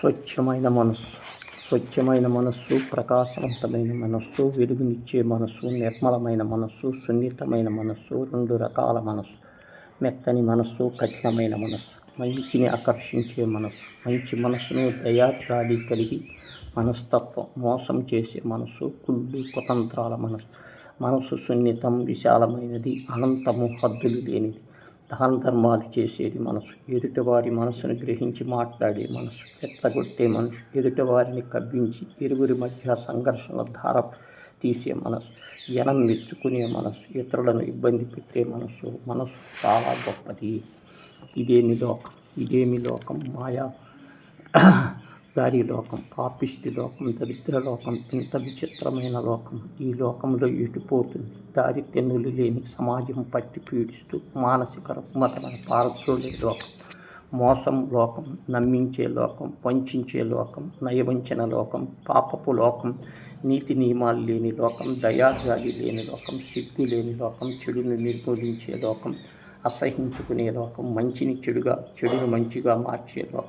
స్వచ్ఛమైన మనస్సు. స్వచ్ఛమైన మనస్సు ప్రకాశవంతమైన మనస్సు వెలుగునిచ్చే మనస్సు నిర్మలమైన మనస్సు సున్నితమైన మనస్సు రెండు రకాల మనస్సు. మెత్తని మనస్సు కఠినమైన మనస్సు. మంచిని ఆకర్షించే మనస్సు. మంచి మనస్సును దయాగాలి కలిగి మనస్తత్వం. మోసం చేసే మనస్సు కుళ్ళు కుతంత్రాల మనస్సు. మనస్సు సున్నితం విశాలమైనది అనంతము హద్దులు లేనిది. దాన ధర్మాలు చేసేది మనసు. ఎదుటివారి మనసును గ్రహించి మాట్లాడే మనసు. ఎత్తగొట్టే మనసు. ఎదుటివారిని కవ్వించి ఇరువురి మధ్య సంఘర్షణ ధార తీసే మనసు. జనం మెచ్చుకునే మనసు. ఇతరులను ఇబ్బంది పెట్టే మనసు. మనసు చాలా గొప్పది. ఇదేమి లోకం? ఇదేమి లోకం? మాయా దారి లోకం పాపిష్టి లోకం దరిద్ర లోకం ఇంత విచిత్రమైన లోకం. ఈ లోకంలో ఇటుపోతుంది దారి తెన్నులు లేని సమాజం పట్టి పీడిస్తూ మానసిక రుగ్మతలను పారద్రోలే లోకం. మోసం లోకం నమ్మించే లోకం వంచే లోకం నయవంచన లోకం పాపపు లోకం నీతి నియమాలు లేని లోకం దయాజాలి లేని లోకం సిగ్గు లేని లోకం చెడును నిర్మూలించే లోకం అసహించుకునే లోకం మంచిని చెడుగా చెడును మంచిగా మార్చే లోకం.